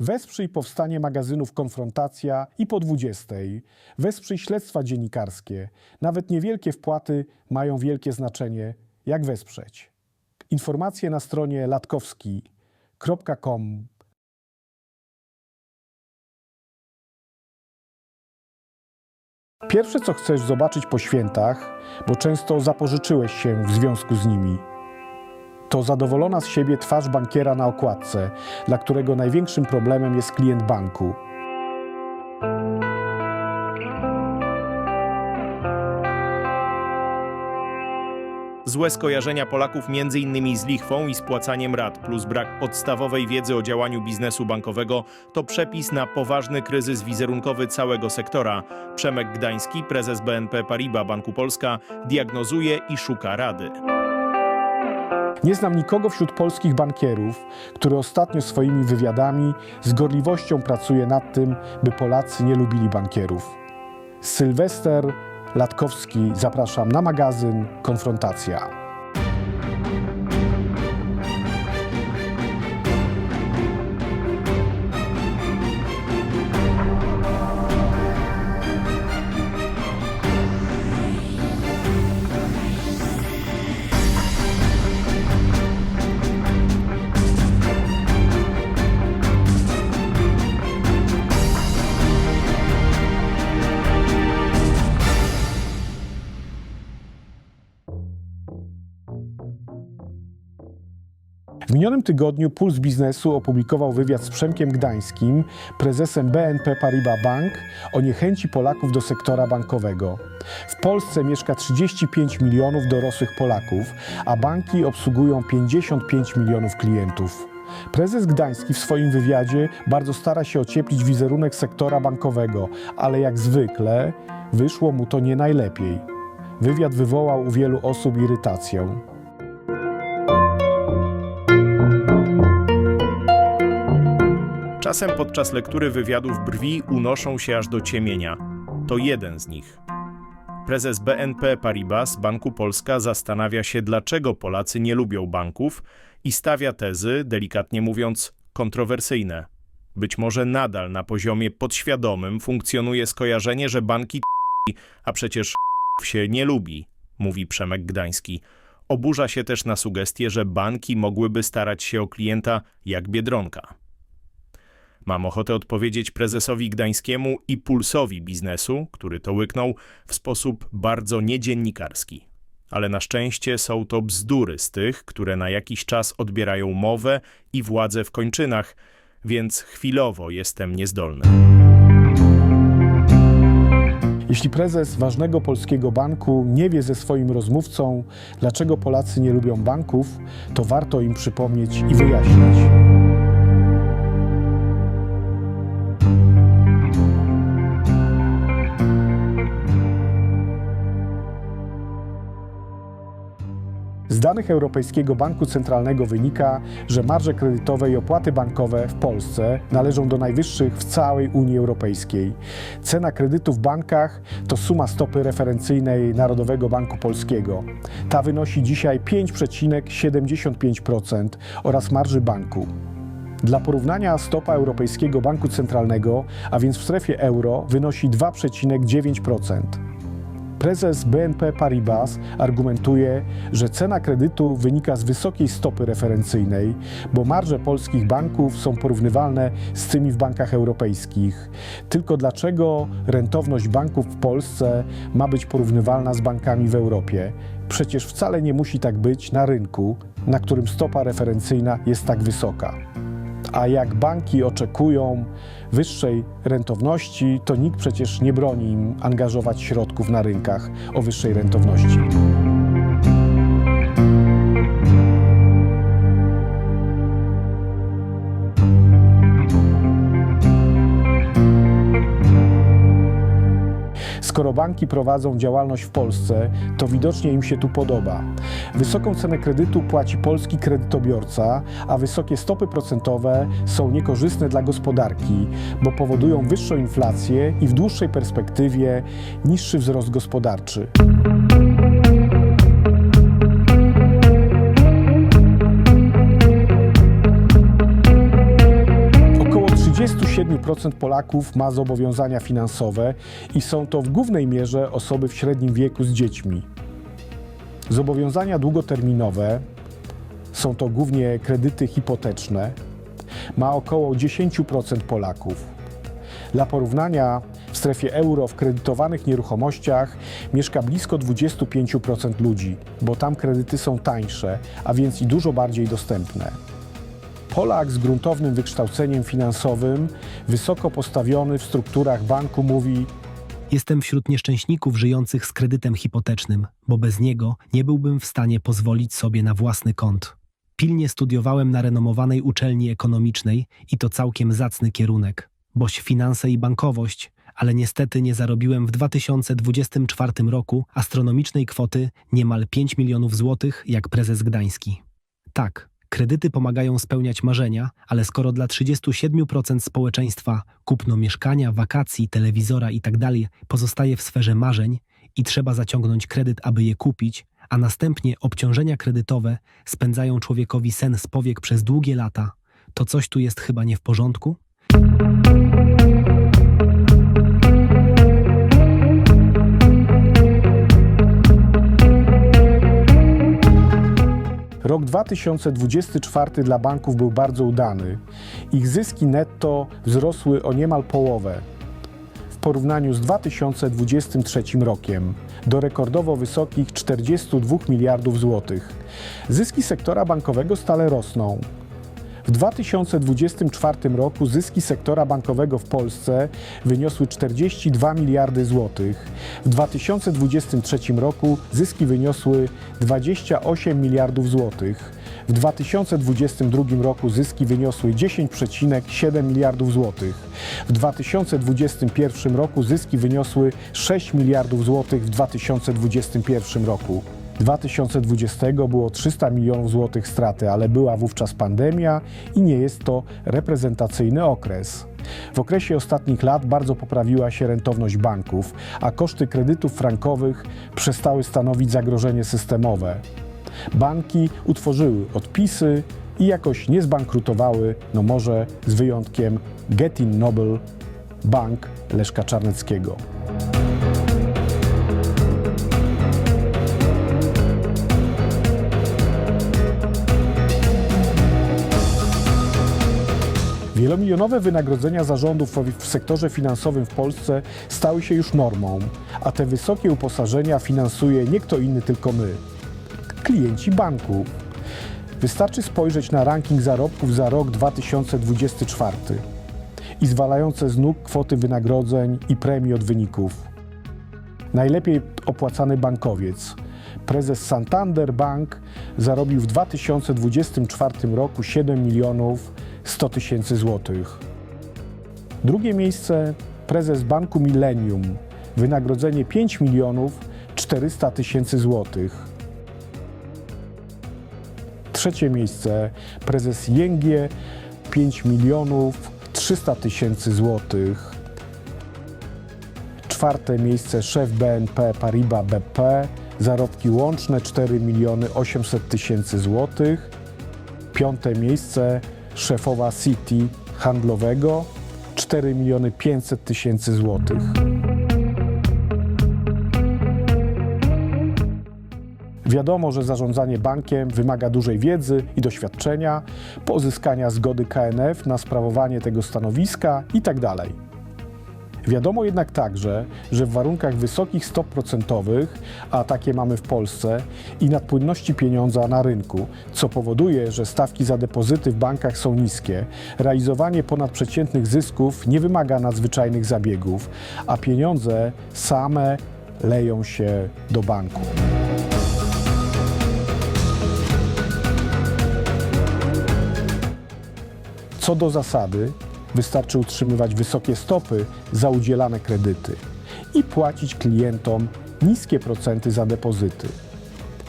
Wesprzyj powstanie magazynów Konfrontacja i po 20. Wesprzyj śledztwa dziennikarskie. Nawet niewielkie wpłaty mają wielkie znaczenie. Jak wesprzeć? Informacje na stronie latkowski.com. Pierwsze, co chcesz zobaczyć po świętach, bo często zapożyczyłeś się w związku z nimi, to zadowolona z siebie twarz bankiera na okładce, dla którego największym problemem jest klient banku. Złe skojarzenia Polaków m.in. z lichwą i spłacaniem rat, plus brak podstawowej wiedzy o działaniu biznesu bankowego to przepis na poważny kryzys wizerunkowy całego sektora. Przemek Gdański, prezes BNP Paribas Banku Polska, diagnozuje i szuka rady. Nie znam nikogo wśród polskich bankierów, który ostatnio swoimi wywiadami z gorliwością pracuje nad tym, by Polacy nie lubili bankierów. Sylwester Latkowski, zapraszam na magazyn Konfrontacja. Minionym tygodniu Puls Biznesu opublikował wywiad z Przemkiem Gdańskim, prezesem BNP Paribas Bank, o niechęci Polaków do sektora bankowego. W Polsce mieszka 35 milionów dorosłych Polaków, a banki obsługują 55 milionów klientów. Prezes Gdański w swoim wywiadzie bardzo stara się ocieplić wizerunek sektora bankowego, ale jak zwykle wyszło mu to nie najlepiej. Wywiad wywołał u wielu osób irytację. Czasem podczas lektury wywiadów brwi unoszą się aż do ciemienia. To jeden z nich. Prezes BNP Paribas Banku Polska zastanawia się, dlaczego Polacy nie lubią banków i stawia tezy, delikatnie mówiąc, kontrowersyjne. Być może nadal na poziomie podświadomym funkcjonuje skojarzenie, że banki a przecież się nie lubi, mówi Przemek Gdański. Oburza się też na sugestię, że banki mogłyby starać się o klienta jak Biedronka. Mam ochotę odpowiedzieć prezesowi Gdańskiemu i pulsowi biznesu, który to łyknął w sposób bardzo niedziennikarski. Ale na szczęście są to bzdury z tych, które na jakiś czas odbierają mowę i władzę w kończynach, więc chwilowo jestem niezdolny. Jeśli prezes ważnego polskiego banku nie wie ze swoim rozmówcą, dlaczego Polacy nie lubią banków, to warto im przypomnieć i wyjaśnić. Z danych Europejskiego Banku Centralnego wynika, że marże kredytowe i opłaty bankowe w Polsce należą do najwyższych w całej Unii Europejskiej. Cena kredytu w bankach to suma stopy referencyjnej Narodowego Banku Polskiego. Ta wynosi dzisiaj 5,75% oraz marży banku. Dla porównania stopa Europejskiego Banku Centralnego, a więc w strefie euro, wynosi 2,9%. Prezes BNP Paribas argumentuje, że cena kredytu wynika z wysokiej stopy referencyjnej, bo marże polskich banków są porównywalne z tymi w bankach europejskich. Tylko dlaczego rentowność banków w Polsce ma być porównywalna z bankami w Europie? Przecież wcale nie musi tak być na rynku, na którym stopa referencyjna jest tak wysoka. A jak banki oczekują wyższej rentowności, to nikt przecież nie broni im angażować środków na rynkach o wyższej rentowności. Skoro banki prowadzą działalność w Polsce, to widocznie im się tu podoba. Wysoką cenę kredytu płaci polski kredytobiorca, a wysokie stopy procentowe są niekorzystne dla gospodarki, bo powodują wyższą inflację i w dłuższej perspektywie niższy wzrost gospodarczy. Około 27% Polaków ma zobowiązania finansowe i są to w głównej mierze osoby w średnim wieku z dziećmi. Zobowiązania długoterminowe są to głównie kredyty hipoteczne. Ma około 10% Polaków. Dla porównania, w strefie euro w kredytowanych nieruchomościach mieszka blisko 25% ludzi, bo tam kredyty są tańsze, a więc i dużo bardziej dostępne. Polak z gruntownym wykształceniem finansowym, wysoko postawiony w strukturach banku, mówi: Jestem wśród nieszczęśników żyjących z kredytem hipotecznym, bo bez niego nie byłbym w stanie pozwolić sobie na własny kąt. Pilnie studiowałem na renomowanej uczelni ekonomicznej i to całkiem zacny kierunek, boś finanse i bankowość, ale niestety nie zarobiłem w 2024 roku astronomicznej kwoty niemal 5 milionów złotych jak prezes Gdański. Tak, kredyty pomagają spełniać marzenia, ale skoro dla 37% społeczeństwa kupno mieszkania, wakacji, telewizora itd. pozostaje w sferze marzeń i trzeba zaciągnąć kredyt, aby je kupić, a następnie obciążenia kredytowe spędzają człowiekowi sen z powiek przez długie lata, to coś tu jest chyba nie w porządku? Rok 2024 dla banków był bardzo udany. Ich zyski netto wzrosły o niemal połowę w porównaniu z 2023 rokiem do rekordowo wysokich 42 miliardów złotych. Zyski sektora bankowego stale rosną. W 2024 roku zyski sektora bankowego w Polsce wyniosły 42 miliardy złotych. W 2023 roku zyski wyniosły 28 miliardów złotych. W 2022 roku zyski wyniosły 10,7 miliardów złotych. W 2021 roku zyski wyniosły 6 miliardów złotych w 2021 roku. 2020 było 300 milionów złotych straty, ale była wówczas pandemia i nie jest to reprezentacyjny okres. W okresie ostatnich lat bardzo poprawiła się rentowność banków, a koszty kredytów frankowych przestały stanowić zagrożenie systemowe. Banki utworzyły odpisy i jakoś nie zbankrutowały, no może z wyjątkiem Getin Nobel Bank Leszka Czarneckiego. Wielomilionowe wynagrodzenia zarządów w sektorze finansowym w Polsce stały się już normą, a te wysokie uposażenia finansuje nie kto inny, tylko my klienci banku. Wystarczy spojrzeć na ranking zarobków za rok 2024 i zwalające z nóg kwoty wynagrodzeń i premii od wyników. Najlepiej opłacany bankowiec. Prezes Santander Bank zarobił w 2024 roku 7 milionów 100 tysięcy złotych. Drugie miejsce prezes Banku Millennium. Wynagrodzenie 5 milionów 400 tysięcy złotych. Trzecie miejsce prezes Jęgie 5 milionów 300 tysięcy złotych. Czwarte miejsce szef BNP Paribas BP, zarobki łączne 4 miliony 800 tysięcy złotych. Piąte miejsce szefowa City handlowego 4 miliony 500 tysięcy złotych. Wiadomo, że zarządzanie bankiem wymaga dużej wiedzy i doświadczenia, pozyskania zgody KNF na sprawowanie tego stanowiska itd. Wiadomo jednak także, że w warunkach wysokich stop procentowych, a takie mamy w Polsce, i nadpłynności pieniądza na rynku, co powoduje, że stawki za depozyty w bankach są niskie, realizowanie ponadprzeciętnych zysków nie wymaga nadzwyczajnych zabiegów, a pieniądze same leją się do banku. Co do zasady, wystarczy utrzymywać wysokie stopy za udzielane kredyty i płacić klientom niskie procenty za depozyty.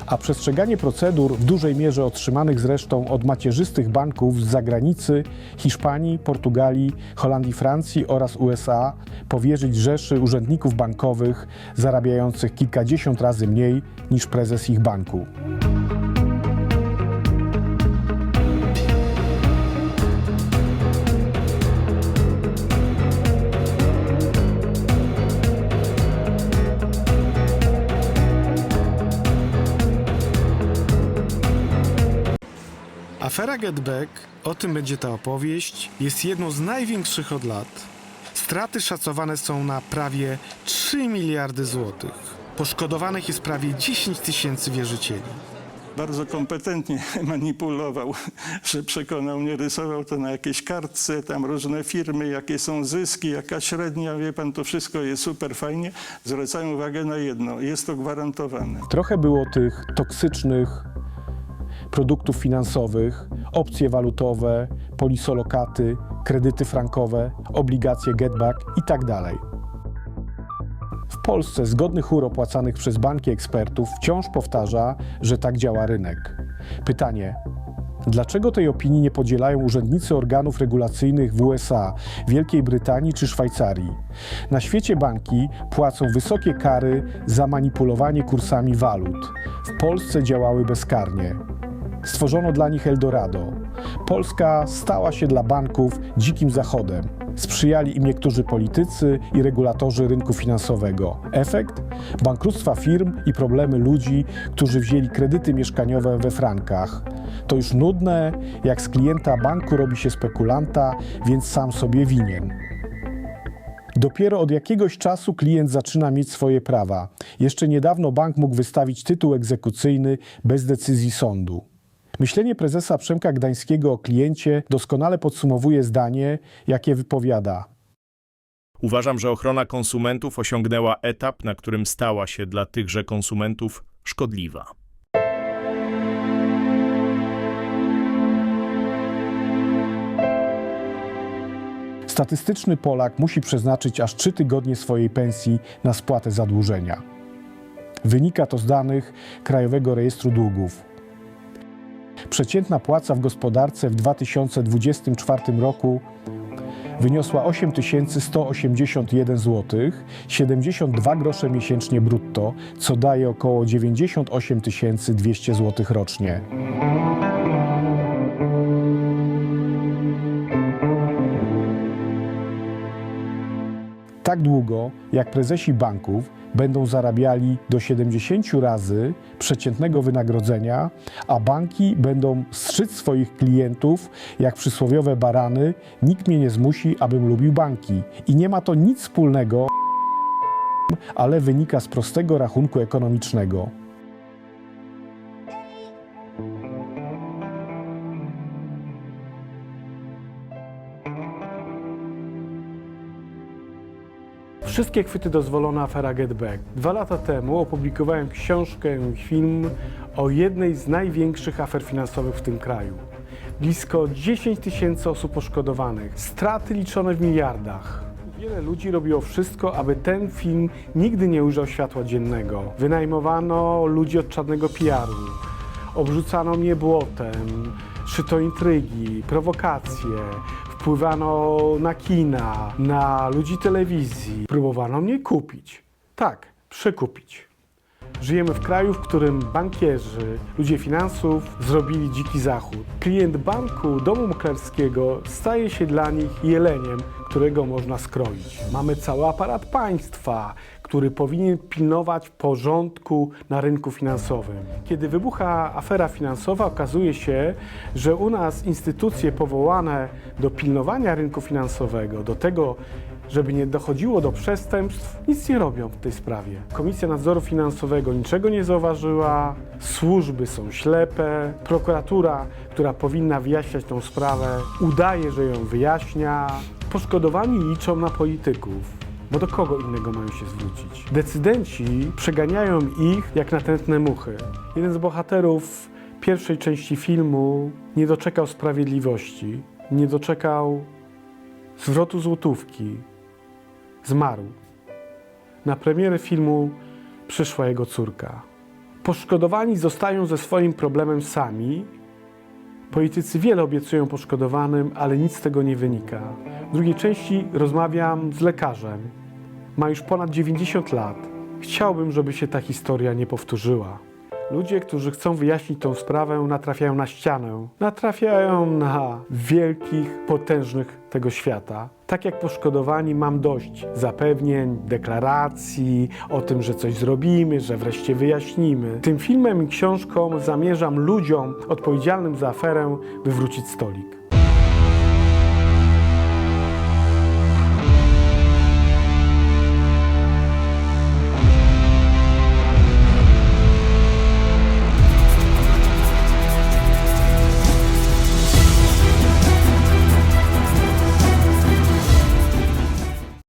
A przestrzeganie procedur, w dużej mierze otrzymanych zresztą od macierzystych banków z zagranicy Hiszpanii, Portugalii, Holandii, Francji oraz USA, powierzyć rzeszy urzędników bankowych zarabiających kilkadziesiąt razy mniej niż prezes ich banku. Afera Getback, o tym będzie ta opowieść, jest jedną z największych od lat. Straty szacowane są na prawie 3 miliardy złotych. Poszkodowanych jest prawie 10 tysięcy wierzycieli. bardzo kompetentnie manipulował, że przekonał mnie, rysował to na jakiejś kartce, tam różne firmy, jakie są zyski, jaka średnia, wie pan, to wszystko jest super fajnie. Zwracałem uwagę na jedno, jest to gwarantowane. Trochę było tych toksycznych produktów finansowych, opcje walutowe, polisolokaty, kredyty frankowe, obligacje getback itd. W Polsce zgodny chór opłacanych przez banki ekspertów wciąż powtarza, że tak działa rynek. Pytanie: Dlaczego tej opinii nie podzielają urzędnicy organów regulacyjnych w USA, Wielkiej Brytanii czy Szwajcarii? Na świecie banki płacą wysokie kary za manipulowanie kursami walut. W Polsce działały bezkarnie. Stworzono dla nich Eldorado. Polska stała się dla banków dzikim zachodem. Sprzyjali im niektórzy politycy i regulatorzy rynku finansowego. Efekt? Bankructwa firm i problemy ludzi, którzy wzięli kredyty mieszkaniowe we frankach. To już nudne, jak z klienta banku robi się spekulanta, więc sam sobie winien. Dopiero od jakiegoś czasu klient zaczyna mieć swoje prawa. Jeszcze niedawno bank mógł wystawić tytuł egzekucyjny bez decyzji sądu. Myślenie prezesa Przemka Gdańskiego o kliencie doskonale podsumowuje zdanie, jakie wypowiada. Uważam, że ochrona konsumentów osiągnęła etap, na którym stała się dla tychże konsumentów szkodliwa. Statystyczny Polak musi przeznaczyć aż 3 tygodnie swojej pensji na spłatę zadłużenia. Wynika to z danych Krajowego Rejestru Długów. Przeciętna płaca w gospodarce w 2024 roku wyniosła 8181 zł, 72 grosze miesięcznie brutto, co daje około 98 200 zł rocznie. Tak długo, jak prezesi banków będą zarabiali do 70 razy przeciętnego wynagrodzenia, a banki będą strzyc swoich klientów jak przysłowiowe barany, nikt mnie nie zmusi, abym lubił banki. I nie ma to nic wspólnego, ale wynika z prostego rachunku ekonomicznego. Wszystkie chwyty dozwolone afera Get Back. Dwa lata temu opublikowałem książkę i film o jednej z największych afer finansowych w tym kraju. Blisko 10 tysięcy osób poszkodowanych, straty liczone w miliardach. Wiele ludzi robiło wszystko, aby ten film nigdy nie ujrzał światła dziennego. Wynajmowano ludzi od czarnego PR-u, obrzucano mnie błotem, szyto intrygi, prowokacje, wpływano na kina, na ludzi telewizji, próbowano mnie kupić. Tak, przekupić. Żyjemy w kraju, w którym bankierzy, ludzie finansów zrobili dziki zachód. Klient banku, domu maklerskiego staje się dla nich jeleniem, którego można skroić. Mamy cały aparat państwa, który powinien pilnować porządku na rynku finansowym. Kiedy wybucha afera finansowa, okazuje się, że u nas instytucje powołane do pilnowania rynku finansowego, do tego, żeby nie dochodziło do przestępstw, nic nie robią w tej sprawie. Komisja Nadzoru Finansowego niczego nie zauważyła, służby są ślepe, prokuratura, która powinna wyjaśniać tą sprawę, udaje, że ją wyjaśnia. Poszkodowani liczą na polityków. Bo do kogo innego mają się zwrócić? Decydenci przeganiają ich jak natrętne muchy. Jeden z bohaterów pierwszej części filmu nie doczekał sprawiedliwości, nie doczekał zwrotu złotówki, zmarł. Na premierę filmu przyszła jego córka. Poszkodowani zostają ze swoim problemem sami. Politycy wiele obiecują poszkodowanym, ale nic z tego nie wynika. W drugiej części rozmawiam z lekarzem. Ma już ponad 90 lat. Chciałbym, żeby się ta historia nie powtórzyła. Ludzie, którzy chcą wyjaśnić tą sprawę, natrafiają na ścianę. Natrafiają na wielkich, potężnych tego świata. Tak jak poszkodowani, mam dość zapewnień, deklaracji o tym, że coś zrobimy, że wreszcie wyjaśnimy. Tym filmem i książką zamierzam ludziom odpowiedzialnym za aferę wywrócić stolik.